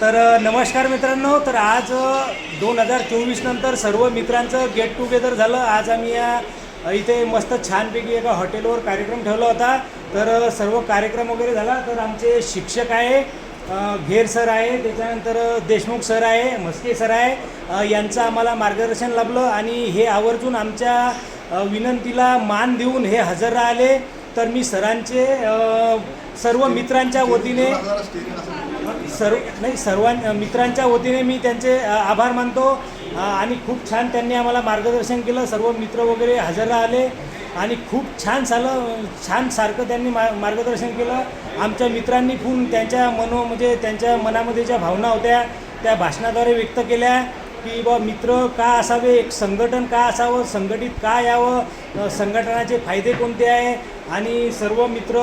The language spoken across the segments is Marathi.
तर नमस्कार मित्रांनो. तर आज दोन हजार चोवीस नंतर सर्व मित्रांचं गेट टुगेदर झालं. आज आम्ही या इथे मस्त छानपैकी एका हॉटेलवर कार्यक्रम ठेवला होता. तर सर्व कार्यक्रम वगैरे झाला. तर आमचे शिक्षक आहे घेर सर आहे त्याच्यानंतर देशमुख सर आहे म्हस्के सर आहे. यांचं आम्हाला मार्गदर्शन लाभलं आणि हे आवर्जून आमच्या विनंतीला मान देऊन हे हजर राहिले. तर मी सरांचे सर्व मित्रांच्या वतीने सर्व नाही सर्वां मित्रांच्या वतीने मी त्यांचे आभार मानतो. आणि खूप छान त्यांनी आम्हाला मार्गदर्शन केलं. सर्व मित्र वगैरे हजर राहिले आणि खूप छान झालं. छान सारखं त्यांनी मा मार्गदर्शन केलं. आमच्या मित्रांनी पण त्यांच्या मनो म्हणजे त्यांच्या मनामध्ये ज्या भावना होत्या त्या भाषणाद्वारे व्यक्त केल्या. की बा मित्र का असावे एक संघटन का असावं संघटित का यावं संघटनाचे फायदे कोणते आहे? आणि सर्व मित्र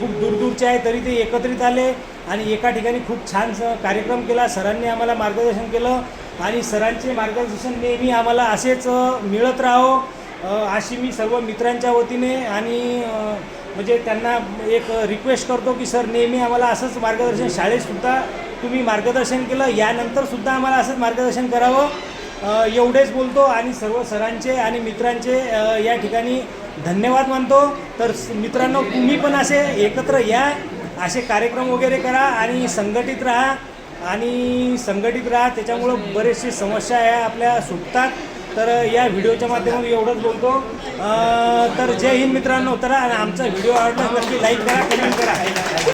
खूप दूरदूरचे आहे तरी ते एकत्रित आले आणि एका ठिकाणी खूप छान कार्यक्रम केला. सरांनी आम्हाला मार्गदर्शन केलं आणि सरांचे मार्गदर्शन नेहमी आम्हाला असेच मिळत राहो अशी मी सर्व मित्रांच्या वतीने आणि म्हणजे त्यांना एक रिक्वेस्ट करतो की सर नेहमी आम्हाला असंच मार्गदर्शन शाळेतसुद्धा तुम्ही मार्गदर्शन केलं यानंतरसुद्धा आम्हाला असंच मार्गदर्शन करावं. एवढेच बोलतो आणि सर्व सरांचे आणि मित्रांचे या ठिकाणी धन्यवाद मानतो. तर मित्रांनो तुम्ही पण असे एकत्र या असे कार्यक्रम वगैरे करा आणि संघटित राहा. आणि संघटित राहा त्याच्यामुळं बरेचसे समस्या या आपल्या सुटतात. तर या व्हिडिओच्या माध्यमातून एवढंच बोलतो. तर जय हिंद मित्रांनो. तर आमचा व्हिडिओ आवडला नक्की लाईक करा कमेंट करा.